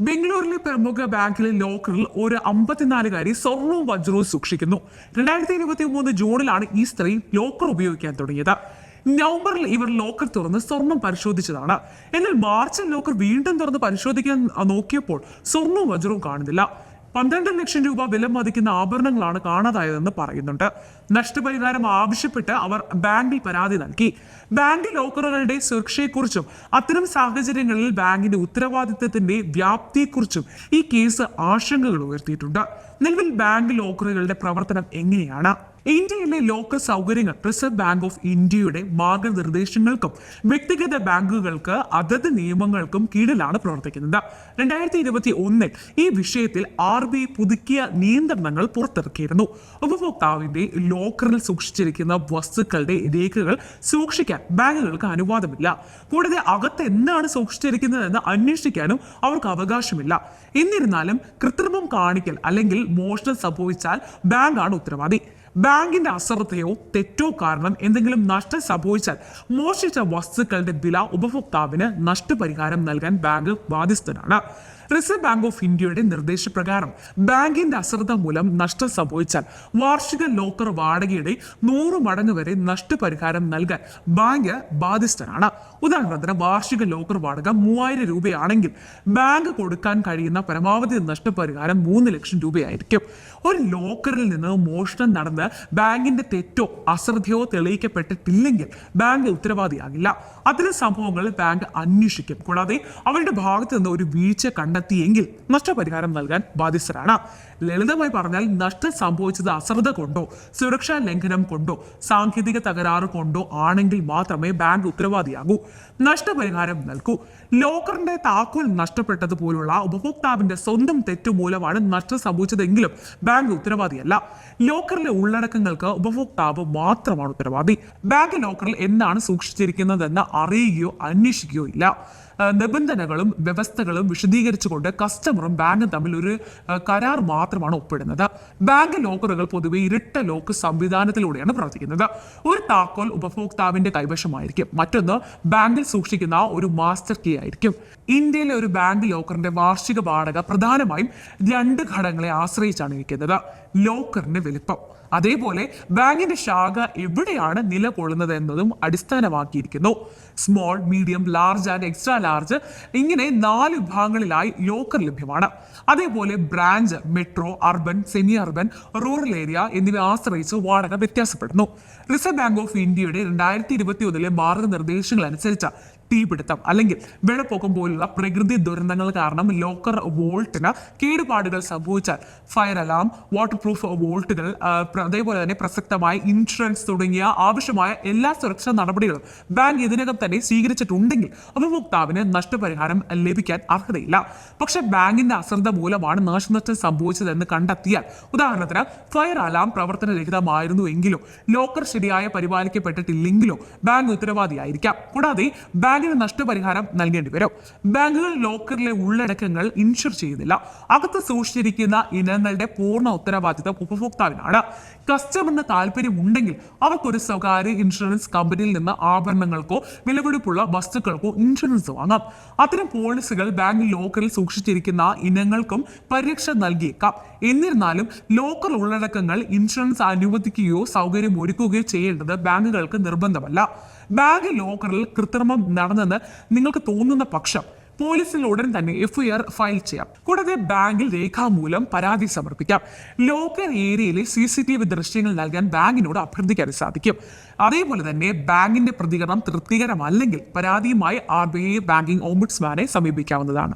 ബംഗളൂരിലെ പ്രമുഖ ബാങ്കിലെ ലോക്കറിൽ ഒരു അമ്പത്തിനാലുകാരി സ്വർണവും വജ്രവും സൂക്ഷിക്കുന്നു. രണ്ടായിരത്തി ഇരുപത്തി മൂന്ന് ജൂണിലാണ് ഈ സ്ത്രീ ലോക്കർ ഉപയോഗിക്കാൻ തുടങ്ങിയത്. നവംബറിൽ ഇവർ ലോക്കർ തുറന്ന് സ്വർണം പരിശോധിച്ചതാണ്. എന്നാൽ മാർച്ചിൽ ലോക്കർ വീണ്ടും തുറന്ന് പരിശോധിക്കാൻ നോക്കിയപ്പോൾ സ്വർണവും വജ്രവും കാണുന്നില്ല. പന്ത്രണ്ട് ലക്ഷം രൂപ വില മതിക്കുന്ന ആഭരണങ്ങളാണ് കാണാതായതെന്ന് പറയുന്നുണ്ട്. നഷ്ടപരിഹാരം ആവശ്യപ്പെട്ട് അവർ ബാങ്കിൽ പരാതി നൽകി. ബാങ്ക് ലോക്കറുകളുടെ സുരക്ഷയെക്കുറിച്ചും അത്തരം സാഹചര്യങ്ങളിൽ ബാങ്കിന്റെ ഉത്തരവാദിത്തത്തിന്റെ വ്യാപ്തിയെക്കുറിച്ചും ഈ കേസ് ആശങ്കകൾ ഉയർത്തിയിട്ടുണ്ട്. നിലവിൽ ബാങ്ക് ലോക്കറുകളുടെ പ്രവർത്തനം എങ്ങനെയാണ്? ഇന്ത്യയിലെ ലോക സൗകര്യങ്ങൾ റിസർവ് ബാങ്ക് ഓഫ് ഇന്ത്യയുടെ മാർഗനിർദ്ദേശങ്ങൾക്കും വ്യക്തിഗത ബാങ്കുകൾക്ക് അതത് നിയമങ്ങൾക്കും കീഴിലാണ് പ്രവർത്തിക്കുന്നത്. രണ്ടായിരത്തി ഇരുപത്തി ഒന്നിൽ ഈ വിഷയത്തിൽ ആർ ബി പുതുക്കിയ നിയന്ത്രണങ്ങൾ പുറത്തിറക്കിയിരുന്നു. ഉപഭോക്താവിന്റെ ലോക്കറിൽ സൂക്ഷിച്ചിരിക്കുന്ന വസ്തുക്കളുടെ രേഖകൾ സൂക്ഷിക്കാൻ ബാങ്കുകൾക്ക് അനുവാദമില്ല. കൂടാതെ അകത്ത് എന്താണ് സൂക്ഷിച്ചിരിക്കുന്നതെന്ന് അന്വേഷിക്കാനും അവർക്ക് അവകാശമില്ല. എന്നിരുന്നാലും കൃത്രിമം കാണിക്കൽ അല്ലെങ്കിൽ മോഷണം സംഭവിച്ചാൽ ബാങ്കാണ് ഉത്തരവാദി. ബാങ്കിന്റെ അശ്രദ്ധയോ തെറ്റോ കാരണം എന്തെങ്കിലും നഷ്ടം സംഭവിച്ചാൽ മോഷിച്ച വസ്തുക്കളുടെ വില ഉപഭോക്താവിന് നഷ്ടപരിഹാരം നൽകാൻ ബാങ്ക് ബാധ്യസ്ഥനാണ്. റിസർവ് ബാങ്ക് ഓഫ് ഇന്ത്യയുടെ നിർദ്ദേശപ്രകാരം ബാങ്കിന്റെ അശ്രദ്ധ മൂലം നഷ്ടം സംഭവിച്ചാൽ വാർഷിക ലോക്കർ വാടകയുടെ നൂറ് മടങ്ങ് വരെ നഷ്ടപരിഹാരം നൽകാൻ ബാങ്ക് ബാധ്യസ്ഥനാണ്. ഉദാഹരണത്തിന് വാർഷിക ലോക്കർ വാടക മൂവായിരം രൂപയാണെങ്കിൽ ബാങ്ക് കൊടുക്കാൻ കഴിയുന്ന പരമാവധി നഷ്ടപരിഹാരം മൂന്ന് ലക്ഷം രൂപയായിരിക്കും. ഒരു ലോക്കറിൽ നിന്ന് മോഷണം നടന്ന് ബാങ്കിന്റെ തെറ്റോ അശ്രദ്ധയോ തെളിയിക്കപ്പെട്ടിട്ടില്ലെങ്കിൽ ബാങ്ക് ഉത്തരവാദിയാകില്ല. അത്തരം സംഭവങ്ങൾ ബാങ്ക് അന്വേഷിക്കും. കൂടാതെ അവരുടെ ഭാഗത്ത് നിന്ന് ഒരു വീഴ്ച കണ്ടെത്തിയെങ്കിൽ നഷ്ടപരിഹാരം നൽകാൻ ബാധ്യസ്ഥരാണ്. ലളിതമായി പറഞ്ഞാൽ നഷ്ടം സംഭവിച്ചത് അശ്രദ്ധ കൊണ്ടോ സുരക്ഷാ ലംഘനം കൊണ്ടോ സാങ്കേതിക തകരാറ് കൊണ്ടോ ആണെങ്കിൽ മാത്രമേ ബാങ്ക് ഉത്തരവാദിയാകൂ. നഷ്ടപരിഹാരം നൽകൂ. ലോക്കറിന്റെ താക്കോൽ നഷ്ടപ്പെട്ടതുപോലുള്ള ഉപഭോക്താവിന്റെ സ്വന്തം തെറ്റു മൂലമാണ് നഷ്ടം സംഭവിച്ചതെങ്കിലും ബാങ്ക് ഉത്തരവാദിയല്ല. ലോക്കറിലെ ഉള്ളടക്കങ്ങൾക്ക് ഉപഭോക്താവ് മാത്രമാണ് ഉത്തരവാദി. ബാങ്ക് ലോക്കറിൽ എന്താണ് സൂക്ഷിച്ചിരിക്കുന്നതെന്ന് അറിയുകയോ അന്വേഷിക്കുകയോ ഇല്ല. നിബന്ധനകളും വ്യവസ്ഥകളും വിശദീകരിച്ചുകൊണ്ട് കസ്റ്റമറും ബാങ്കും തമ്മിൽ ഒരു കരാർ മാത്രമാണ് ഒപ്പിടുന്നത്. ബാങ്ക് ലോക്കറുകൾ പൊതുവെ ഇരട്ട ലോക്ക് സംവിധാനത്തിലൂടെയാണ് പ്രവർത്തിക്കുന്നത്. ഒരു താക്കോൽ ഉപഭോക്താവിന്റെ കൈവശമായിരിക്കും. മറ്റൊന്ന് ബാങ്കിൽ സൂക്ഷിക്കുന്ന ഒരു മാസ്റ്റർ കീ ആയിരിക്കും. ഇന്ത്യയിലെ ഒരു ബാങ്ക് ലോക്കറിന്റെ വാർഷിക വാടക പ്രധാനമായും രണ്ട് ഘടകങ്ങളെ ആശ്രയിച്ചാണ് ഇരിക്കുന്നത്. ലോക്കറിന്റെ വലിപ്പം. അതേപോലെ ബാങ്കിന്റെ ശാഖ എവിടെയാണ് നിലകൊള്ളുന്നത് എന്നതും അടിസ്ഥാനമാക്കിയിരിക്കുന്നു. Small medium large and extra large ഇങ്ങനെ നാല് വിഭാഗങ്ങളിലായി ലോക്കർ ലഭ്യമാണ്. അതേപോലെ branch metro urban semi urban rural area എന്നിവ ആശ്രയിച്ച് വാടക വ്യത്യാസപ്പെടുന്നു. റിസർവ് ബാങ്ക് ഓഫ് ഇന്ത്യയുടെ രണ്ടായിരത്തി ഇരുപത്തി ഒന്നിലെ മാർഗനിർദ്ദേശങ്ങൾ അനുസരിച്ച് തീപിടുത്തം അല്ലെങ്കിൽ വെള്ളപ്പൊക്കം പോലുള്ള പ്രകൃതി ദുരന്തങ്ങൾ കാരണം ലോക്കർ വോൾട്ടിന് കേടുപാടുകൾ സംഭവിച്ചാൽ ഫയർ അലാം വാട്ടർ പ്രൂഫ് വോൾട്ടുകൾ അതേപോലെ തന്നെ പ്രസക്തമായ ഇൻഷുറൻസ് തുടങ്ങിയ ആവശ്യമായ എല്ലാ സുരക്ഷാ നടപടികളും ബാങ്ക് ഇതിനകം തന്നെ സ്വീകരിച്ചിട്ടുണ്ടെങ്കിൽ ഉപഭോക്താവിന് നഷ്ടപരിഹാരം ലഭിക്കാൻ അർഹതയില്ല. പക്ഷേ ബാങ്കിന്റെ അശ്രദ്ധ മൂലമാണ് നാശനഷ്ടം സംഭവിച്ചതെന്ന് കണ്ടെത്തിയാൽ ഉദാഹരണത്തിന് ഫയർ അലാം പ്രവർത്തനരഹിതമായിരുന്നു എങ്കിലും ലോക്കർ ശരിയായ പരിപാലിക്കപ്പെട്ടിട്ടില്ലെങ്കിലും ബാങ്ക് ഉത്തരവാദിയായിരിക്കാം. കൂടാതെ ബാങ്കിന് നഷ്ടപരിഹാരം നൽകേണ്ടി വരും. ബാങ്കുകൾ ലോക്കറിലെ ഉള്ളടക്കങ്ങൾ ഇൻഷുർ ചെയ്യുന്നില്ല. അകത്ത് സൂക്ഷിച്ചിരിക്കുന്ന ഇനങ്ങളുടെ പൂർണ ഉത്തരവാദിത്തം ഉപഭോക്താവിനാണ്. കസ്റ്റമറിന് താല്പര്യമുണ്ടെങ്കിൽ അവർക്കൊരു സ്വകാര്യ ഇൻഷുറൻസ് കമ്പനിയിൽ നിന്ന് ആഭരണങ്ങൾക്കോ വിലപിടിപ്പുള്ള വസ്തുക്കൾക്കോ ഇൻഷുറൻസ് വാങ്ങാം. അത്തരം പോളിസികൾ ബാങ്ക് ലോക്കറിൽ സൂക്ഷിച്ചിരിക്കുന്ന ഇനങ്ങൾക്കും പരിരക്ഷ നൽകിയേക്കാം. എന്നിരുന്നാലും ലോക്കർ ഉള്ളടക്കങ്ങൾ ഇൻഷുറൻസ് അനുവദിക്കുകയോ സൗകര്യം ഒരുക്കുകയോ ചെയ്യേണ്ടത് ബാങ്കുകൾക്ക് നിർബന്ധമല്ല. ബാങ്ക് ലോക്കറിൽ കൃത്രിമം നടന്നെന്ന് നിങ്ങൾക്ക് തോന്നുന്ന പക്ഷം പോലീസിൽ ഉടൻ തന്നെ എഫ്ഐആർ ഫയൽ ചെയ്യാം. കൂടാതെ ബാങ്കിൽ രേഖാമൂലം പരാതി സമർപ്പിക്കാം. ലോക്കൽ ഏരിയയിലെ സി സി ടി വി ദൃശ്യങ്ങൾ നൽകാൻ ബാങ്കിനോട് അഭ്യർത്ഥിക്കാൻ സാധിക്കും. അതേപോലെ തന്നെ ബാങ്കിന്റെ പ്രതികരണം തൃപ്തികരമല്ലെങ്കിൽ പരാതിയുമായി ആർ ബി ഐ ബാങ്കിംഗ് ഓംബുഡ്സ്മാനെ സമീപിക്കാവുന്നതാണ്.